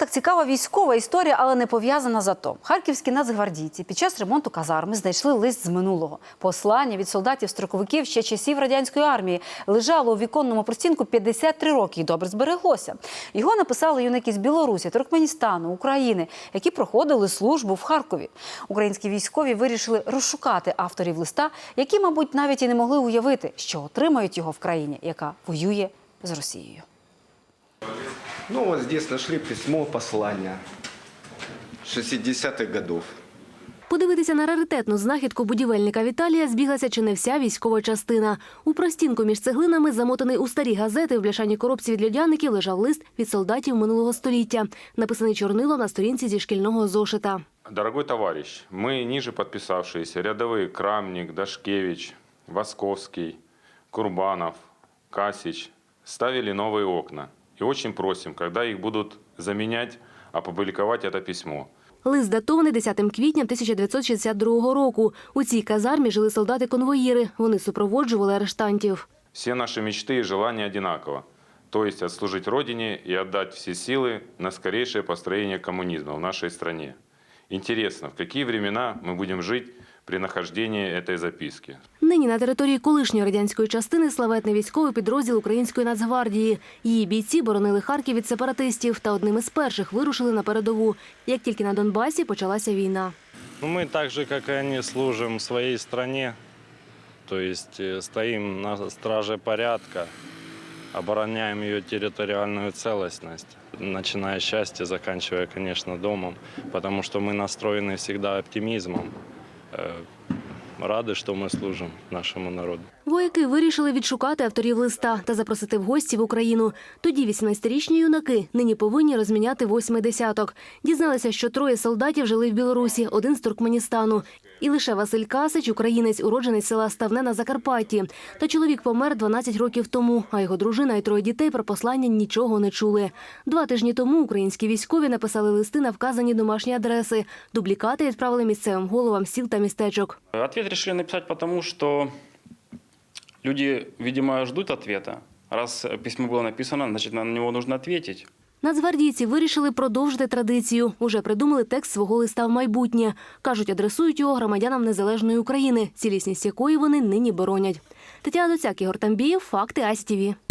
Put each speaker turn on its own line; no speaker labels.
так цікава військова історія, але не пов'язана з АТО. Харківські нацгвардійці під час ремонту казарми знайшли лист з минулого. Послання від солдатів-строковиків ще часів радянської армії лежало у віконному простінку 53 роки і добре збереглося. Його написали юнаки з Білорусі, Туркменістану, України, які проходили службу в Харкові. Українські військові вирішили розшукати авторів листа, які, мабуть, навіть і не могли уявити, що отримають його в країні, яка воює з Росією.
Ну, вот здесь нашли письмо послания 60-х годов.
Подивитися на раритетну знахідку будівельника Віталія збіглася чи не вся військова частина. У простінку між цеглинами, замотаний у старі газети, в бляшаній коробці від льодяників лежав лист від солдатів минулого століття, написаний чорнилом на сторінці зі шкільного зошита.
Дорогой товарищ, мы, ниже подписавшиеся, рядовые Крамник, Дашкевич, Восковский, Курбанов, Касич, ставили новые окна. И очень просим, когда их будут заменять, опубликовать это письмо.
Лист датований 10 квітня 1962 року. У цій казармі жили солдати-конвоїри. Вони супроводжували арештантів.
Все наши мечты и желания одинаково. То есть отслужить Родине и отдать все силы на скорейшее построение коммунизма в нашей стране. Интересно, в какие времена мы будем жить при нахождении этой записки?
Нині на території колишньої радянської частини славетний військовий підрозділ Української Нацгвардії. Її бійці боронили Харків від сепаратистів та одним із перших вирушили на передову. Як тільки на Донбасі почалася війна.
Ну, мы так же, как и они, служим своей стране. То есть э, стоим на страже порядка, обороняем ее территориальную целостность, начиная с счастья, заканчивая, конечно, домом, потому что мы настроены всегда оптимизмом. Э, Рады, что мы служим нашему народу.
Вояки вирішили відшукати авторів листа та запросити в гості в Україну. Тоді 18-річні юнаки нині повинні розміняти восьмий десяток. Дізналися, що троє солдатів жили в Білорусі, один з Туркменістану. І лише Василь Касич, українець, уродженець села Ставне на Закарпатті. Та чоловік помер 12 років тому, а його дружина і троє дітей про послання нічого не чули. Два тижні тому українські військові написали листи на вказані домашні адреси. Дублікати відправили місцевим головам сіл та містечок.
Ответ решили написать потому, что люди, видимо, ждут ответа. Раз письмо было написано, значит, на него нужно ответить.
Нацгвардійці вирішили продовжити традицію. Уже придумали текст свого листа в майбутнє. Кажуть, адресують його громадянам незалежної України, цілісність якої вони нині боронять. Тетяна Доцяк, Ігор Тамбієв, Факти АСТВ.